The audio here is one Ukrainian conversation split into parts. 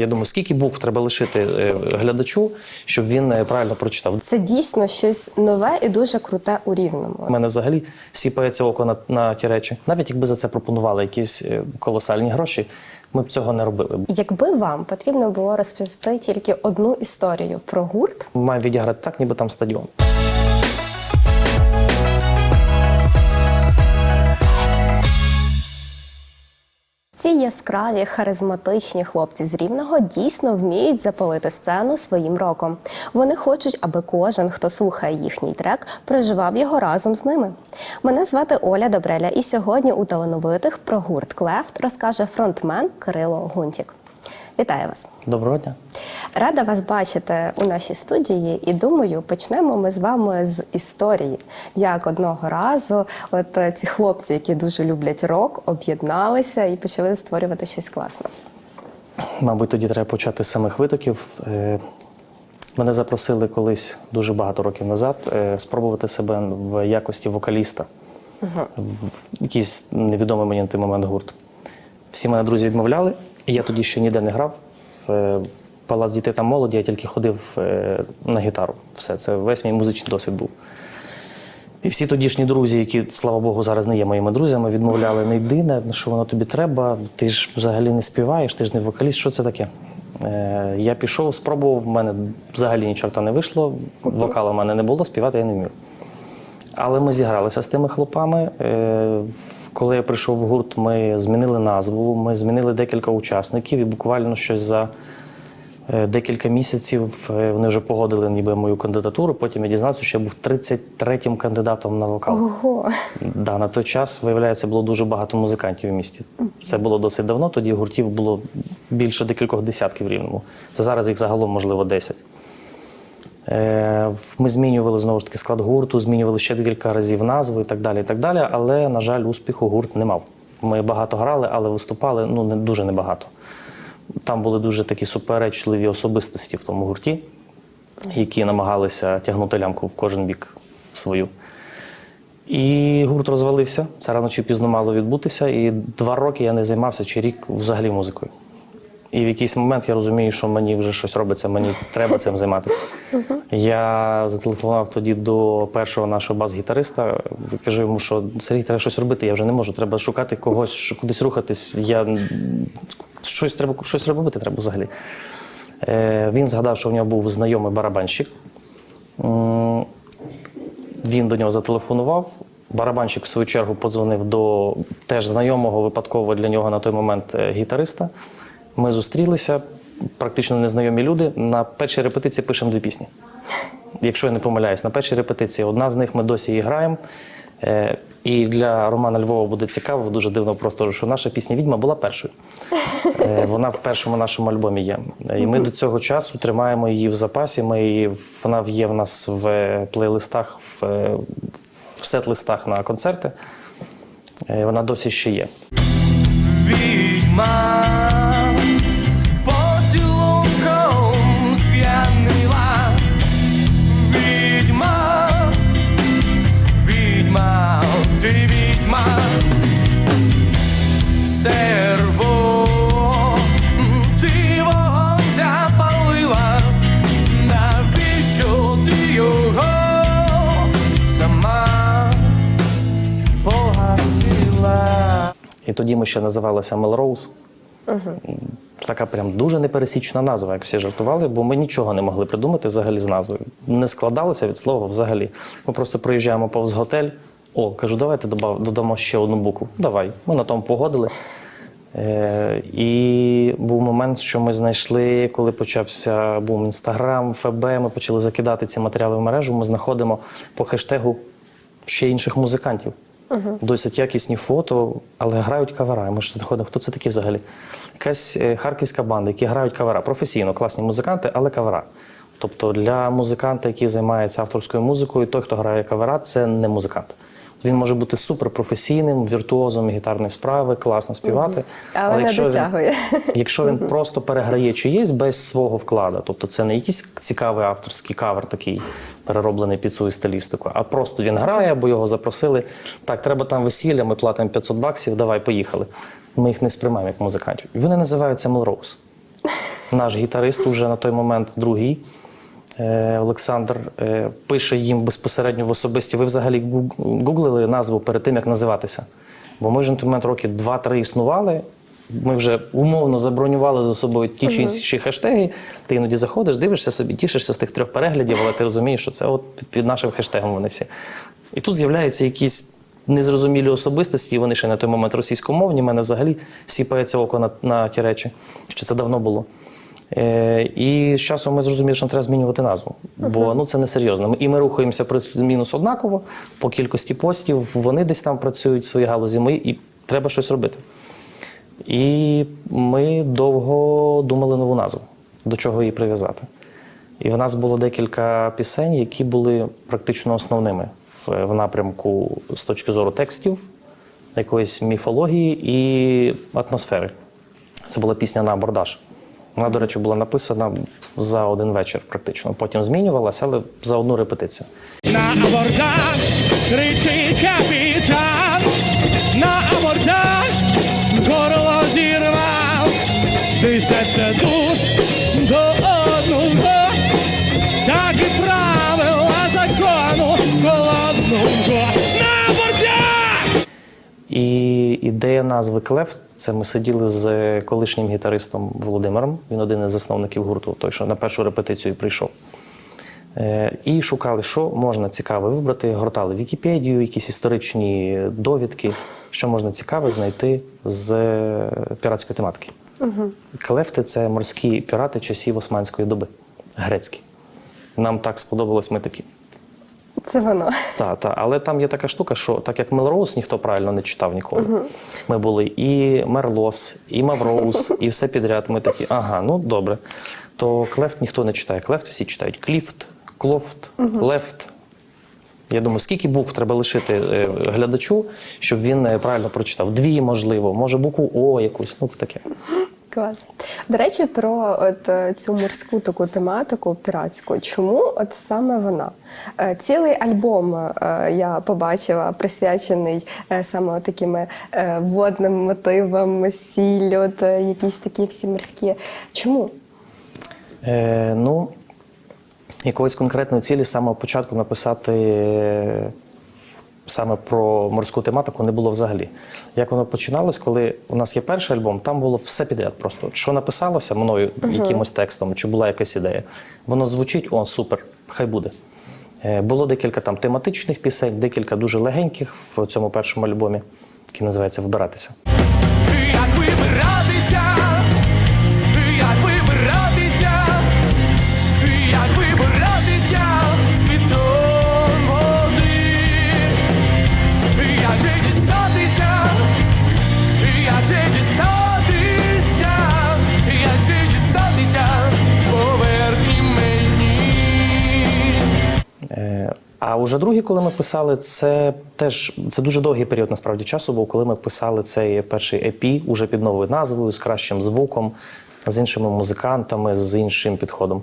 Я думаю, скільки букв треба лишити е, глядачу, щоб він е, правильно прочитав. Це дійсно щось нове і дуже круте у рівному. У мене взагалі сіпається око на, на ті речі. Навіть якби за це пропонували якісь е, колосальні гроші, ми б цього не робили. Якби вам потрібно було розповісти тільки одну історію про гурт, маємо відіграти так, ніби там стадіон. Ці яскраві харизматичні хлопці з рівного дійсно вміють запалити сцену своїм роком. Вони хочуть, аби кожен, хто слухає їхній трек, проживав його разом з ними. Мене звати Оля Добреля, і сьогодні у талановитих про гурт Клефт розкаже фронтмен Кирило Гунтік. Вітаю вас! Доброго дня. Рада вас бачити у нашій студії, і думаю, почнемо ми з вами з історії. Як одного разу, от е, ці хлопці, які дуже люблять рок, об'єдналися і почали створювати щось класне. Мабуть, тоді треба почати з самих витоків. Е, Мене запросили колись дуже багато років назад е, спробувати себе в якості вокаліста в якийсь невідомий мені на той момент гурт. Всі мене друзі відмовляли, я тоді ще ніде не грав. В в палац дітей та молоді я тільки ходив е, на гітару. Все, це весь мій музичний досвід був. І всі тодішні друзі, які, слава Богу, зараз не є моїми друзями, відмовляли, не йди, не, що воно тобі треба, ти ж взагалі не співаєш, ти ж не вокаліст, що це таке? Е, я пішов, спробував, в мене взагалі ні чорта не вийшло, вокалу в мене не було, співати я не вмів. Але ми зігралися з тими хлопами. Е, Коли я прийшов в гурт, ми змінили назву, ми змінили декілька учасників, і буквально щось за е, декілька місяців е, вони вже погодили ніби мою кандидатуру. Потім я дізнався, що я був 33-м кандидатом на вокал. Ого! Да, на той час, виявляється, було дуже багато музикантів в місті. Це було досить давно, тоді гуртів було більше декількох десятків рівному. Це зараз їх загалом, можливо, 10. Е, Ми змінювали знову ж таки склад гурту, змінювали ще декілька разів назву і так далі. І так далі. Але, на жаль, успіху гурт не мав. Ми багато грали, але виступали ну, не дуже небагато. Там були дуже такі суперечливі особистості в тому гурті, які намагалися тягнути лямку в кожен бік в свою. І гурт розвалився. Це рано чи пізно мало відбутися. І два роки я не займався чи рік взагалі музикою. І в якийсь момент я розумію, що мені вже щось робиться, мені треба цим займатися. Я зателефонував тоді до першого нашого бас-гітариста. Кажу йому, що Сергій, треба щось робити, я вже не можу. Треба шукати когось, кудись рухатись. Я... Щось треба щось робити треба взагалі. Е, він згадав, що в нього був знайомий барабанщик. Він до нього зателефонував. Барабанщик, в свою чергу, подзвонив до теж знайомого випадково для нього на той момент е, гітариста. Ми зустрілися, практично незнайомі люди. На першій репетиції пишемо дві пісні. Якщо я не помиляюсь, на першій репетиції одна з них ми досі і граємо. Е, І для Романа Львова буде цікаво, дуже дивно просто, що наша пісня Відьма була першою. Е, Вона в першому нашому альбомі є. І ми до цього часу тримаємо її в запасі. Ми її, вона є в нас в плейлистах, в, е, в сет-листах на концерти. Вона досі ще є. Відьма тоді ми ще називалися Melrose. Така прям дуже непересічна назва, як всі жартували, бо ми нічого не могли придумати взагалі з назвою. Не складалося від слова взагалі. Ми просто проїжджаємо повз готель. О, кажу, давайте додамо ще одну букву. Давай. Ми на тому погодили. Е, і був момент, що ми знайшли, коли почався бум Інстаграм, ФБ, ми почали закидати ці матеріали в мережу. Ми знаходимо по хештегу ще інших музикантів. Досить якісні фото, але грають кавера. Ми ж знаходимо, хто це такі взагалі. Якась е, харківська банда, які грають кавера. Професійно, класні музиканти, але кавера. Тобто для музиканта, який займається авторською музикою, той, хто грає кавера, це не музикант. Він може бути суперпрофесійним, віртуозом гітарної справи, класно співати. Але не якщо дотягує. Він, якщо він просто переграє чиєсь без свого вкладу, тобто це не якийсь цікавий авторський кавер, такий перероблений під свою стилістику, а просто він грає, або його запросили. Так, треба там весілля, ми платимо 500 баксів, давай, поїхали. Ми їх не сприймаємо як музикантів. Вони називаються Melrose. наш гітарист, уже на той момент другий. Е, Олександр е, пише їм безпосередньо в особисті. Ви взагалі гуглили назву перед тим, як називатися. Бо ми вже на той момент роки 2-3 існували. Ми вже умовно забронювали за собою ті чи інші хештеги. Ти іноді заходиш, дивишся собі, тішишся з тих трьох переглядів, але ти розумієш, що це от під- під нашим хештегом вони всі. І тут з'являються якісь незрозумілі особистості, і вони ще на той момент російськомовні. У мене взагалі сіпається око на, на ті речі, що це давно було. Е, і з часом ми зрозуміли, що нам треба змінювати назву, бо ну, це несерйозно. І ми рухаємося плюс-мінус однаково по кількості постів. Вони десь там працюють в своїй галузі, ми і треба щось робити. І ми довго думали нову назву, до чого її прив'язати. І в нас було декілька пісень, які були практично основними в, в напрямку з точки зору текстів, якоїсь міфології і атмосфери. Це була пісня на абордаж. Вона, до речі, була написана за один вечір, практично. Потім змінювалася, але за одну репетицію. На абордаж кричить капітан, на абордаж горло зірвав, тисяча душ І ідея назви Клефт це ми сиділи з колишнім гітаристом Володимиром. Він один із засновників гурту, той, що на першу репетицію прийшов. Е, І шукали, що можна цікаве вибрати. Гортали Вікіпедію, якісь історичні довідки, що можна цікаве знайти з е, піратської тематики. Клефти це морські пірати часів османської доби, грецькі. Нам так сподобалось, ми такі. Це воно. Та, та, але там є така штука, що так як Мелроуз ніхто правильно не читав ніколи. Ми були і Мерлос, і Мавроуз, і все підряд. Ми такі, ага, ну добре. То клефт ніхто не читає. Клефт всі читають кліфт, клофт, лефт. Я думаю, скільки букв треба лишити е, глядачу, щоб він е, правильно прочитав? Дві, можливо, може букву О якусь, ну таке. Клас. До речі, про от е, цю морську таку тематику піратську. Чому от саме вона? Е, Цілий альбом е, я побачила присвячений саме такими водним мотивам, сіль, якісь такі всі морські. Чому? Е, ну, якоїсь конкретної цілі з самого початку написати саме про морську тематику не було взагалі. Як воно починалось, коли у нас є перший альбом, там було все підряд. Просто що написалося мною якимось текстом, чи була якась ідея. Воно звучить, о, супер, хай буде. Е, Було декілька там тематичних пісень, декілька дуже легеньких в цьому першому альбомі, який називається Вбиратися. Уже другий, коли ми писали, це теж це дуже довгий період насправді часу, був, коли ми писали цей перший EP уже під новою назвою, з кращим звуком, з іншими музикантами, з іншим підходом.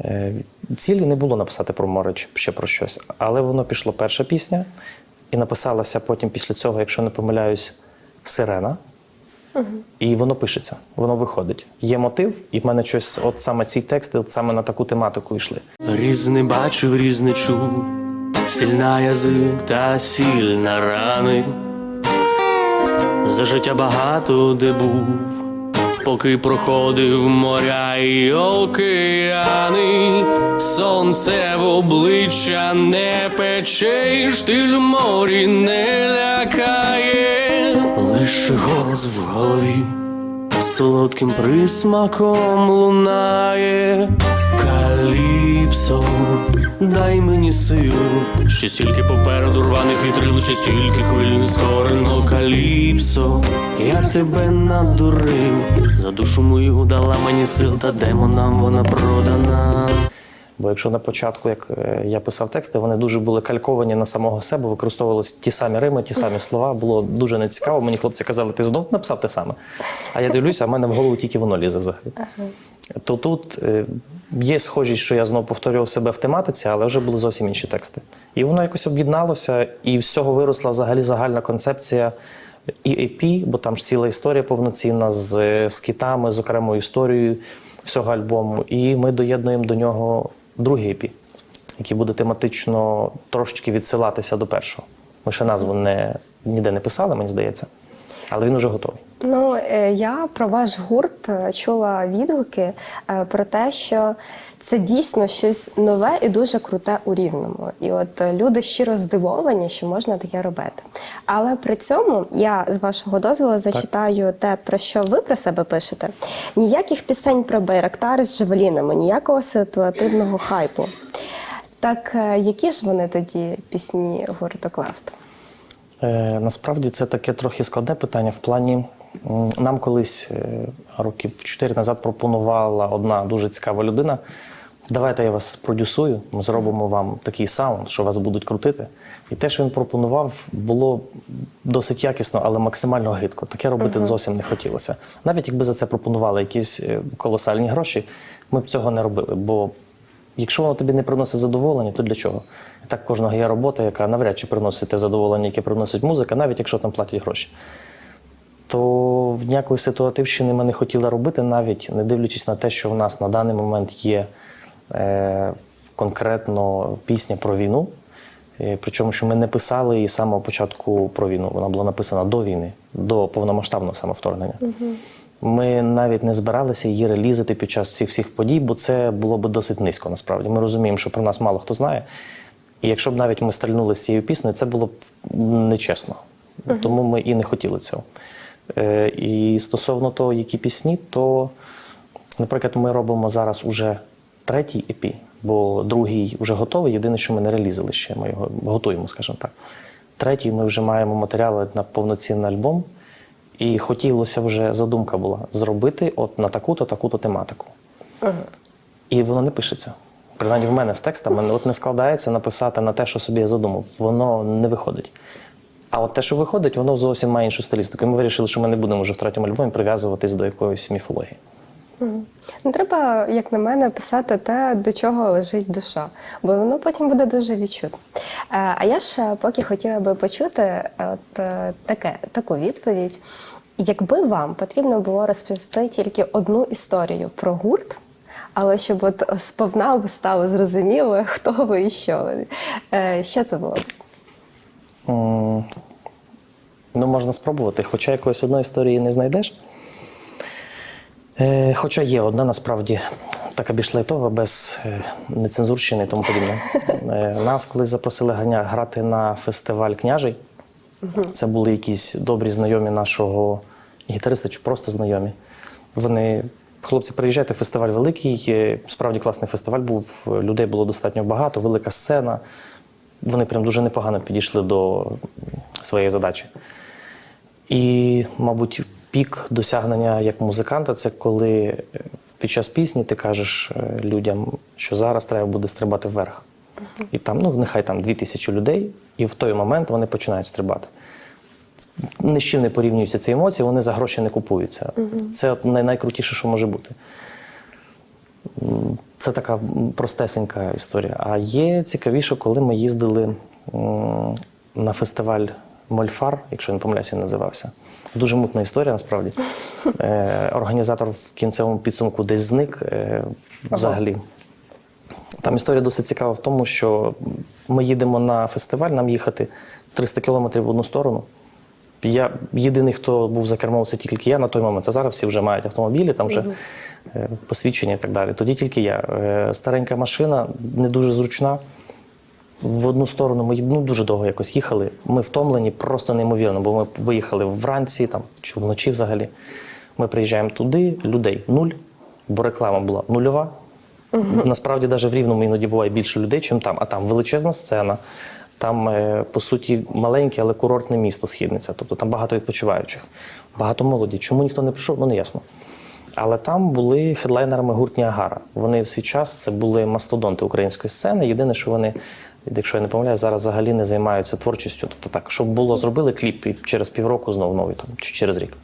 Е, Цілі не було написати про море ще про щось, але воно пішло перша пісня, і написалася потім після цього, якщо не помиляюсь, сирена. І воно пишеться, воно виходить. Є мотив, і в мене щось, от саме ці тексти, от саме на таку тематику йшли. Різне бачив, різне чув, сильна язик та сильна рани. За життя багато де був, поки проходив моря і океани, сонце в обличчя не пече, і штиль морі не лякає, лише голос в голові солодким присмаком лунає. Каліпсо, дай мені силу, ще стільки попереду рваних вітрил, ще стільки хвиль нескорено Каліпсо, я тебе надурив, за душу мою дала мені сил, та демонам вона продана. Бо якщо на початку, як е, я писав тексти, вони дуже були кальковані на самого себе, використовувалися ті самі рими, ті самі слова. Було дуже нецікаво. Мені хлопці казали, ти знов написав те саме. А я дивлюся, а в мене в голову тільки воно лізе взагалі. То тут е, є схожість, що я знову повторював себе в тематиці, але вже були зовсім інші тексти. І воно якось об'єдналося, і з цього виросла взагалі загальна концепція і EP, бо там ж ціла історія повноцінна з, з китами, з окремою історією. всього альбому, і ми доєднуємо до нього другий EP, який буде тематично трошечки відсилатися до першого. Ми ще назву не, ніде не писали, мені здається, але він уже готовий. Ну, е, я про ваш гурт е, чула відгуки е, про те, що це дійсно щось нове і дуже круте у рівному. І от люди щиро здивовані, що можна таке робити. Але при цьому я з вашого дозволу зачитаю те, про що ви про себе пишете. Ніяких пісень про байрактари з джавелінами, ніякого ситуативного хайпу. Так які ж вони тоді пісні гурту Клефт? Е, насправді це таке трохи складне питання. В плані нам колись е, років 4 назад пропонувала одна дуже цікава людина. Давайте я вас продюсую, ми зробимо вам такий саунд, що вас будуть крутити. І те, що він пропонував, було досить якісно, але максимально гидко. Таке робити зовсім не хотілося. Навіть якби за це пропонували якісь е, колосальні гроші, ми б цього не робили. Бо Якщо воно тобі не приносить задоволення, то для чого? І так кожного є робота, яка навряд чи приносить те задоволення, яке приносить музика, навіть якщо там платять гроші. То в ніякої ситуативщини ми не хотіли робити, навіть не дивлячись на те, що в нас на даний момент є е, конкретно пісня про війну. Е, Причому, що ми не писали її з самого початку про війну. Вона була написана до війни, до повномасштабного самовторгнення. Ми навіть не збиралися її релізити під час цих всіх подій, бо це було б досить низько насправді. Ми розуміємо, що про нас мало хто знає. І якщо б навіть ми стрільнули з цією піснею, це було б нечесно. Тому ми і не хотіли цього. Е, і стосовно того, які пісні, то, наприклад, ми робимо зараз уже третій EP, бо другий вже готовий. Єдине, що ми не релізили ще. Ми його готуємо, скажімо так. Третій ми вже маємо матеріали на повноцінний альбом. І хотілося вже задумка була зробити от на таку-то, таку-то тематику. І воно не пишеться. Принаймні в мене з текстами от не складається написати на те, що собі я задумав. Воно не виходить. А от те, що виходить, воно зовсім має іншу стилістику. І ми вирішили, що ми не будемо вже в третьому альбомі прив'язуватись до якоїсь міфології. Ну, треба, як на мене, писати те, до чого лежить душа, бо воно потім буде дуже відчутно. Е, А я ж поки хотіла би почути е, от е, таке, таку відповідь. Якби вам потрібно було розповісти тільки одну історію про гурт, але щоб от сповна стало зрозуміло, хто ви і що ви, що це було? Ну, можна спробувати, хоча якоїсь одної історії не знайдеш. Е, хоча є одна насправді така більш лайтова, без е, нецензурщини і тому подібне. Е, нас колись запросили ганя грати на фестиваль княжий. Це були якісь добрі знайомі нашого гітариста, чи просто знайомі. Вони, хлопці, приїжджайте, фестиваль великий, справді класний фестиваль був, людей було достатньо багато, велика сцена. Вони прям дуже непогано підійшли до своєї задачі. І, мабуть, пік досягнення як музиканта це коли е, під час пісні ти кажеш е, людям, що зараз треба буде стрибати вверх. І там, ну, нехай там дві тисячі людей, і в той момент вони починають стрибати. Ні з чим не порівнюються ці емоції, вони за гроші не купуються. Це най- найкрутіше, що може бути. Це така простесенька історія. А є цікавіше, коли ми їздили на фестиваль Мольфар, якщо не помиляюся, він називався. Дуже мутна історія, насправді. Е, Організатор в кінцевому підсумку десь зник е, взагалі. Там історія досить цікава в тому, що ми їдемо на фестиваль, нам їхати 300 кілометрів в одну сторону. Я єдиний, хто був за кермом, це тільки я на той момент. А зараз всі вже мають автомобілі, там вже е, посвідчення і так далі. Тоді тільки я. Е, Старенька машина, не дуже зручна. В одну сторону ми ну, дуже довго якось їхали. Ми втомлені, просто неймовірно, бо ми виїхали вранці там, чи вночі взагалі. Ми приїжджаємо туди, людей нуль, бо реклама була нульова. Насправді, навіть в Рівному іноді буває більше людей, чим там. А там величезна сцена, там, е, по суті, маленьке, але курортне місто Східниця. Тобто там багато відпочиваючих, багато молоді. Чому ніхто не прийшов, ну не ясно. Але там були хедлайнерами гурт Ніагара. Вони в свій час це були мастодонти української сцени. Єдине, що вони, якщо я не помиляю, зараз взагалі не займаються творчістю. Тобто так, щоб було, зробили кліп і через півроку знову новий там, чи через рік.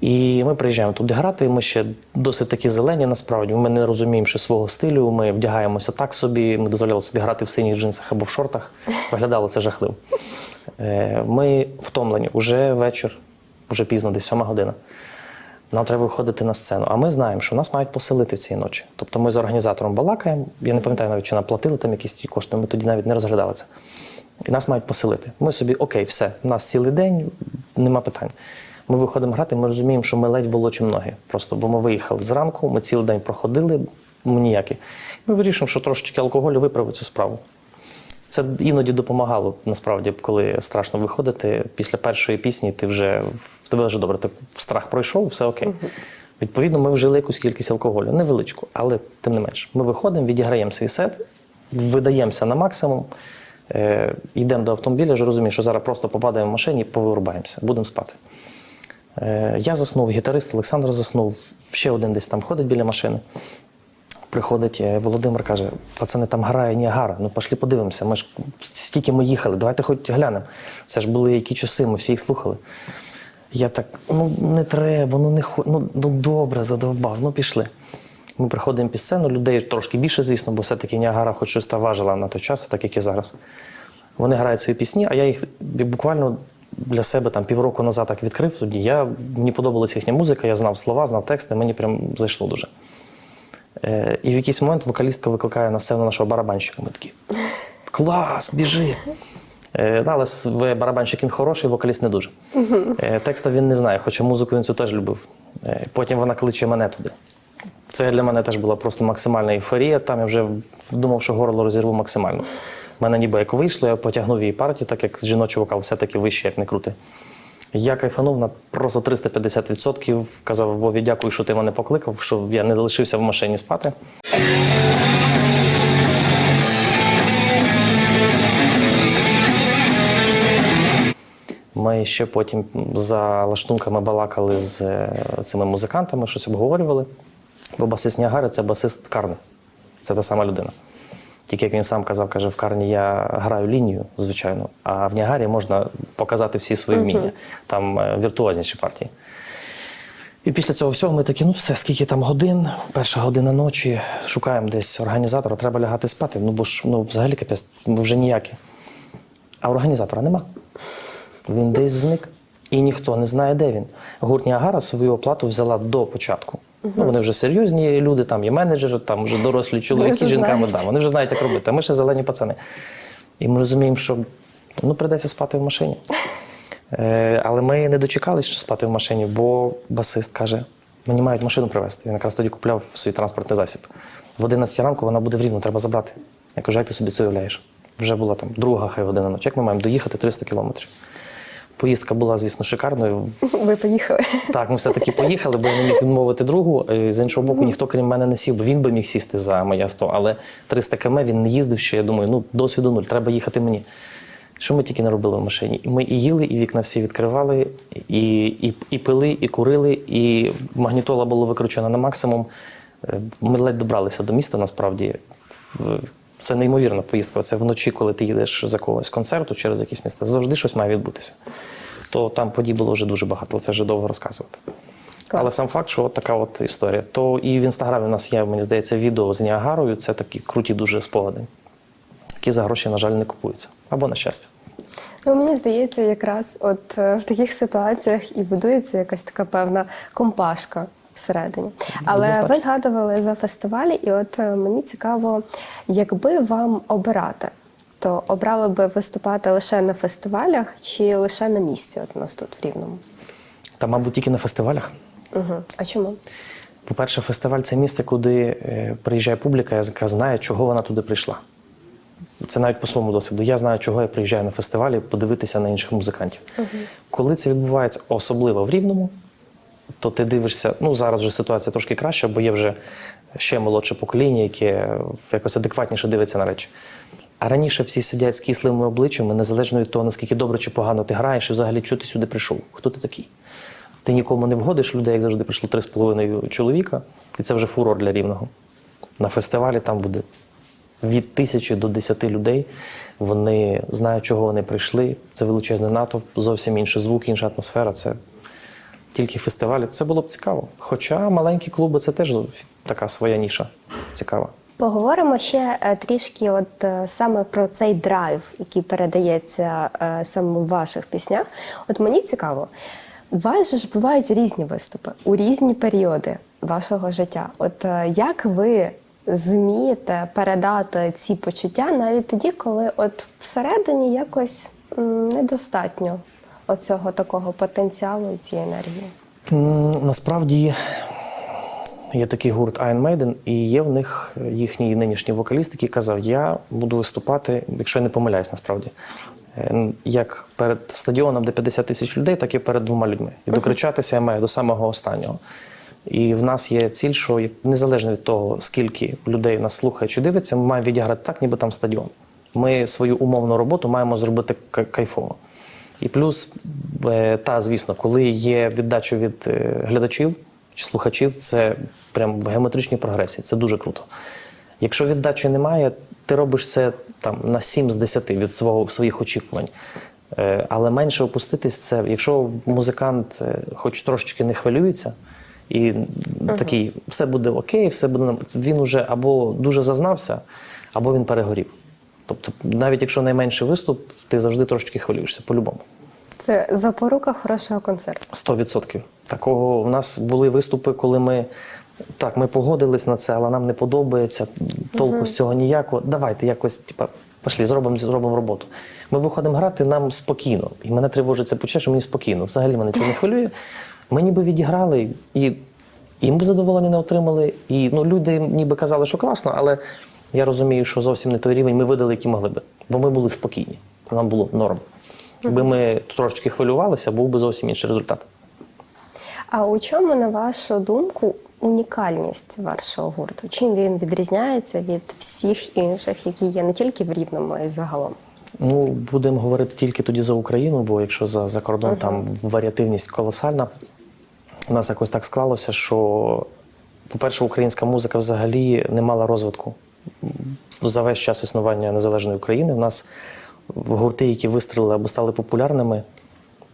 І ми приїжджаємо туди грати. Ми ще досить такі зелені, насправді. Ми не розуміємо ще свого стилю. Ми вдягаємося так собі. Ми дозволяли собі грати в синіх джинсах або в шортах. Виглядало це жахливо. Е, Ми втомлені. Уже вечір, уже пізно, десь сьома година. Нам треба виходити на сцену. А ми знаємо, що нас мають поселити цієї ночі. Тобто ми з організатором балакаємо. Я не пам'ятаю навіть, чи нам платили там якісь ті кошти, ми тоді навіть не розглядали це. І нас мають поселити. Ми собі, окей, все, у нас цілий день, нема питань. Ми виходимо грати, ми розуміємо, що ми ледь волочимо ноги. Просто бо ми виїхали зранку, ми цілий день проходили, ну ніякі. Ми вирішимо, що трошечки алкоголю виправить цю справу. Це іноді допомагало насправді, коли страшно виходити. Після першої пісні ти вже в тебе вже добре, ти страх пройшов, все окей. Відповідно, ми вжили якусь кількість алкоголю, невеличку, але тим не менш. Ми виходимо, відіграємо свій сет, видаємося на максимум, е, йдемо до автомобіля, вже розумію, що зараз просто попадаємо в машині повирубаємося, будемо спати. Е, я заснув, гітарист Олександр заснув, ще один десь там ходить біля машини. Приходить е, Володимир, каже: пацани, там грає Ніагара, ну пошли подивимося. Ми ж стільки ми їхали, давайте хоч глянемо. Це ж були які часи, ми всі їх слухали. Я так, ну не треба, ну не ну, ну добре, задовбав, ну пішли. Ми приходимо під сцену, людей трошки більше, звісно, бо все-таки Ніагара хоч щось та важила на той час, так як і зараз. Вони грають свої пісні, а я їх буквально для себе там півроку назад так відкрив тоді. Я, мені подобалася їхня музика, я знав слова, знав тексти, мені прям зайшло дуже. Е, і в якийсь момент вокалістка викликає на сцену нашого барабанщика. Ми такі клас, біжи. Е, але барабанщик він хороший, вокаліст не дуже. Е, текста він не знає, хоча музику він цю теж любив. Е, потім вона кличе мене туди. Це для мене теж була просто максимальна ейфорія. Там я вже думав, що горло розірву максимально. У мене ніби як вийшло, я потягнув її партію, так як жіночий вокал все-таки вищий, як не крути. Я кайфанув на просто 350%. Казав Вові, дякую, що ти мене покликав, що я не залишився в машині спати. Ми ще потім за лаштунками балакали з е, цими музикантами, щось обговорювали. Бо басист Ніагари це басист Карни. Це та сама людина. Тільки як він сам казав, каже, в Карні я граю лінію, звичайно, а в Ніагарі можна показати всі свої вміння. Там е, віртуозніші партії. І після цього всього ми такі, ну все, скільки там годин, перша година ночі, шукаємо десь організатора, треба лягати спати. Ну бо ж ну, взагалі капець, вже ніякі. А організатора нема. Він десь зник. І ніхто не знає, де він. Гурт Ніагара свою оплату взяла до початку. Ну, вони вже серйозні люди, там є менеджери, там вже дорослі чоловіки з жінками. Да, вони вже знають, як робити. А ми ще зелені пацани. І ми розуміємо, що ну, прийдеться спати в машині. Е, але ми не дочекалися, що спати в машині, бо басист каже: мені мають машину привезти. Він якраз тоді купляв свій транспортний засіб. В 11 ранку вона буде в рівно, треба забрати. Я кажу, як ти собі це уявляєш? Вже була там друга хай година ночі. Як ми маємо доїхати 300 кілометрів? Поїздка була, звісно, шикарною. Ви поїхали. Так, ми все-таки поїхали, бо я не міг відмовити другу. Е, З іншого боку, ніхто крім мене не сів, бо він би міг сісти за моє авто. Але 300 км він не їздив ще. Я думаю, ну досвіду нуль, треба їхати мені. Що ми тільки не робили в машині? Ми і їли, і вікна всі відкривали, і, і, і пили, і курили, і магнітола було викручена на максимум. Е, Ми ледь добралися до міста, насправді. В- Це неймовірна поїздка. Це вночі, коли ти їдеш за когось концерту через якесь місто, завжди щось має відбутися. То там подій було вже дуже багато, це вже довго розказувати. Але сам факт, що от така от історія. То і в інстаграмі у нас є, мені здається, відео з Ніагарою. Це такі круті дуже спогади, які за гроші, на жаль, не купуються. Або на щастя. Ну, мені здається, якраз от е, в таких ситуаціях і будується якась така певна компашка всередині. Але ви згадували за фестивалі, і от е, мені цікаво, якби вам обирати, то обрали би виступати лише на фестивалях чи лише на місці? От у нас тут в Рівному. Та, мабуть, тільки на фестивалях. Угу. А чому? По-перше, фестиваль це місце, куди е, приїжджає публіка, яка знає, чого вона туди прийшла. Це навіть по своєму досвіду. Я знаю, чого я приїжджаю на фестивалі подивитися на інших музикантів. Коли це відбувається особливо в Рівному, то ти дивишся, ну зараз вже ситуація трошки краща, бо є вже ще молодше покоління, яке якось адекватніше дивиться на речі. А раніше всі сидять з кислими обличчями, незалежно від того, наскільки добре чи погано ти граєш, і взагалі чого ти сюди прийшов. Хто ти такий? Ти нікому не вгодиш, людей, як завжди, прийшло 3,5 чоловіка, і це вже фурор для рівного. На фестивалі там буде від тисячі до десяти людей. Вони знають, чого вони прийшли. Це величезний натовп, зовсім інший звук, інша атмосфера. Це тільки фестивалі. Це було б цікаво. Хоча маленькі клуби це теж така своя ніша цікава. Поговоримо ще е, трішки, от е, саме про цей драйв, який передається е, саме в ваших піснях. От мені цікаво, У вас ж бувають різні виступи у різні періоди вашого життя. От як ви зумієте передати ці почуття навіть тоді, коли от всередині якось недостатньо оцього такого потенціалу і цієї енергії? Насправді є такий гурт Iron Maiden, і є в них їхній нинішній вокаліст, який казав: Я буду виступати, якщо я не помиляюсь, насправді, е, як перед стадіоном, де 50 тисяч людей, так і перед двома людьми. І докричатися я маю до самого останнього. І в нас є ціль, що незалежно від того, скільки людей нас слухає чи дивиться, ми маємо відіграти так, ніби там стадіон. Ми свою умовну роботу маємо зробити кайфово. І плюс, е, та, звісно, коли є віддача від е, глядачів чи слухачів, це прям в геометричній прогресії. Це дуже круто. Якщо віддачі немає, ти робиш це там на 7 з 10 від свого, своїх очікувань. Е, Але менше опуститись це, якщо музикант хоч трошечки не хвилюється, і такий все буде окей, все буде він уже або дуже зазнався, або він перегорів. Тобто, навіть якщо найменший виступ, ти завжди трошечки хвилюєшся по-любому. Це запорука хорошого концерту. 100%. Такого в нас були виступи, коли ми так, ми погодились на це, але нам не подобається. Толку з цього ніякого. Давайте якось, типа, пошли, зробимо, зробимо роботу. Ми виходимо грати, нам спокійно. І мене тривожить це почуття, що мені спокійно. Взагалі мене нічого не хвилює. Ми ніби відіграли, і, і ми задоволення не отримали. І ну, люди ніби казали, що класно, але я розумію, що зовсім не той рівень ми видали, який могли би. Бо ми були спокійні. Нам було норм. Якби ми трошечки хвилювалися, був би зовсім інший результат. А у чому, на вашу думку, унікальність вашого гурту? Чим він відрізняється від всіх інших, які є не тільки в рівному, а й загалом? Ну, будемо говорити тільки тоді за Україну, бо якщо за, за кордон там варіативність колосальна, у нас якось так склалося, що, по-перше, українська музика взагалі не мала розвитку за весь час існування незалежної України. У нас гурти, які вистрілили або стали популярними,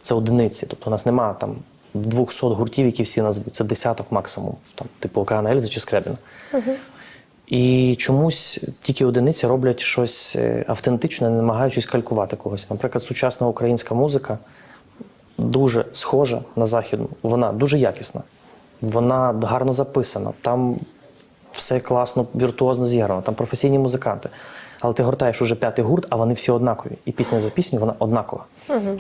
це одиниці. Тобто у нас немає там 200 гуртів, які всі назвуть. Це десяток максимум, там, типу Океана Ельзи чи Скрябіна. І чомусь тільки одиниці роблять щось е, автентичне, не намагаючись калькувати когось. Наприклад, сучасна українська музика дуже схожа на західну. Вона дуже якісна, вона гарно записана. Там все класно, віртуозно зіграно, там професійні музиканти. Але ти гортаєш уже п'ятий гурт, а вони всі однакові. І пісня за пісню вона однакова.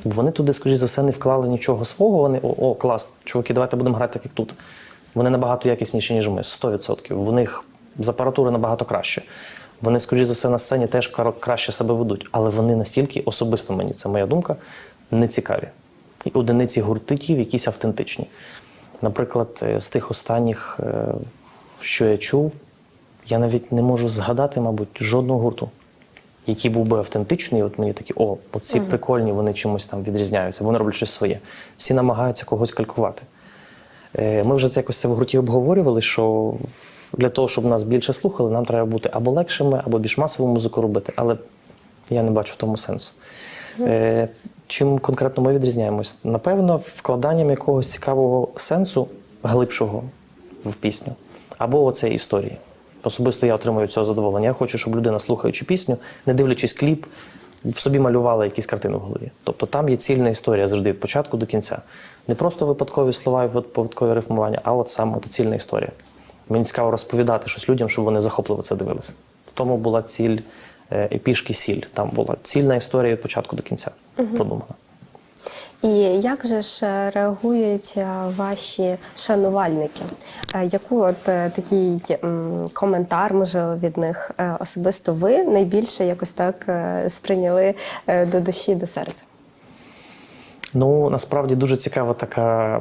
Бо Вони туди, скоріш за все, не вклали нічого свого. Вони о, о, клас, чуваки, давайте будемо грати так, як тут. Вони набагато якісніші, ніж ми, 100%. В них з апаратури набагато краще. Вони, скоріш за все, на сцені теж краще себе ведуть. Але вони настільки особисто мені, це моя думка, не цікаві. І одиниці гуртиків якісь автентичні. Наприклад, е, з тих останніх, е, що я чув, я навіть не можу згадати, мабуть, жодного гурту, який був би автентичний. От мені такі, о, оці прикольні, вони чимось там відрізняються, вони роблять щось своє. Всі намагаються когось калькувати. Е, Ми вже це якось це в гурті обговорювали, що для того, щоб нас більше слухали, нам треба бути або легшими, або більш масову музику робити, але я не бачу в тому сенсу. Е, Чим конкретно ми відрізняємось? Напевно, вкладанням якогось цікавого сенсу глибшого в пісню, або оце історії. Особисто я отримую цього задоволення. Я хочу, щоб людина, слухаючи пісню, не дивлячись кліп, в собі малювала якісь картини в голові. Тобто там є цільна історія завжди від початку до кінця. Не просто випадкові слова і випадкові рифмування, а от саме от цільна історія. Мені цікаво розповідати щось людям, щоб вони захопливо це дивилися. В тому була ціль епішки сіль. Там була цільна історія від початку до кінця продумана. І як же ж е, реагують е, ваші шанувальники? Е, Яку от такий коментар, може, від них особисто ви найбільше якось так сприйняли до душі, до серця? Ну, насправді дуже цікава така.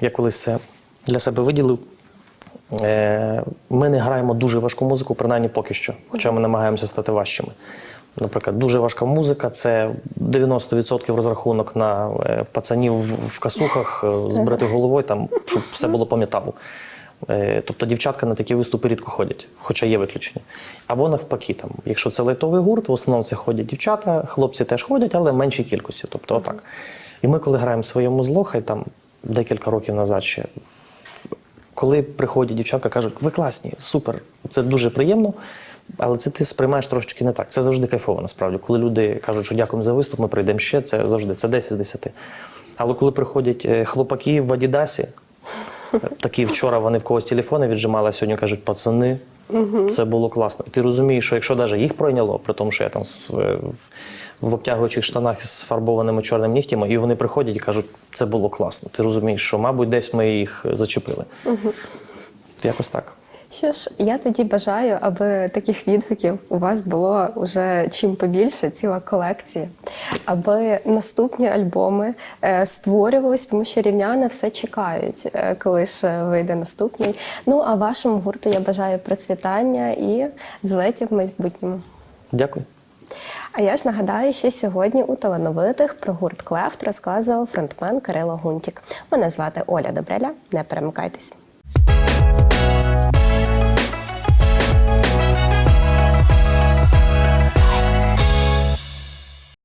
Я колись це для себе виділив. Е, Ми не граємо дуже важку музику, принаймні поки що, хоча ми намагаємося стати важчими. Наприклад, дуже важка музика це 90% розрахунок на е, пацанів в- касухах е, з бритою головою, там, щоб все було. Е, Тобто дівчатка на такі виступи рідко ходять, хоча є виключення. Або навпаки, там, якщо це лайтовий гурт, в основному це ходять дівчата, хлопці теж ходять, але в меншій кількості. Тобто, отак. І ми, коли граємо своєму зло, хай там декілька років назад ще, в- коли приходять дівчатка, кажуть, ви класні, супер, це дуже приємно. Але це ти сприймаєш трошечки не так. Це завжди кайфово, насправді. Коли люди кажуть, що дякуємо за виступ, ми прийдемо ще, це завжди це 10 з 10. Але коли приходять е, хлопаки в Адідасі, такі вчора вони в когось телефони віджимали, а сьогодні кажуть, пацани, це було класно. І ти розумієш, що якщо навіть їх пройняло, при тому, що я там е, в, обтягуючих штанах з фарбованими чорними нігтями, і вони приходять і кажуть, це було класно. Ти розумієш, що, мабуть, десь ми їх зачепили. Якось так. Що ж, я тоді бажаю, аби таких відгуків у вас було вже чим побільше, ціла колекція, аби наступні альбоми е, створювались, тому що рівняни все чекають, е, коли ж е, вийде наступний. Ну а вашому гурту я бажаю процвітання і злетів в майбутньому. Дякую. А я ж нагадаю, що сьогодні у талановитих про гурт Клефт розказував фронтмен Кирило Гунтік. Мене звати Оля Добреля. Не перемикайтесь.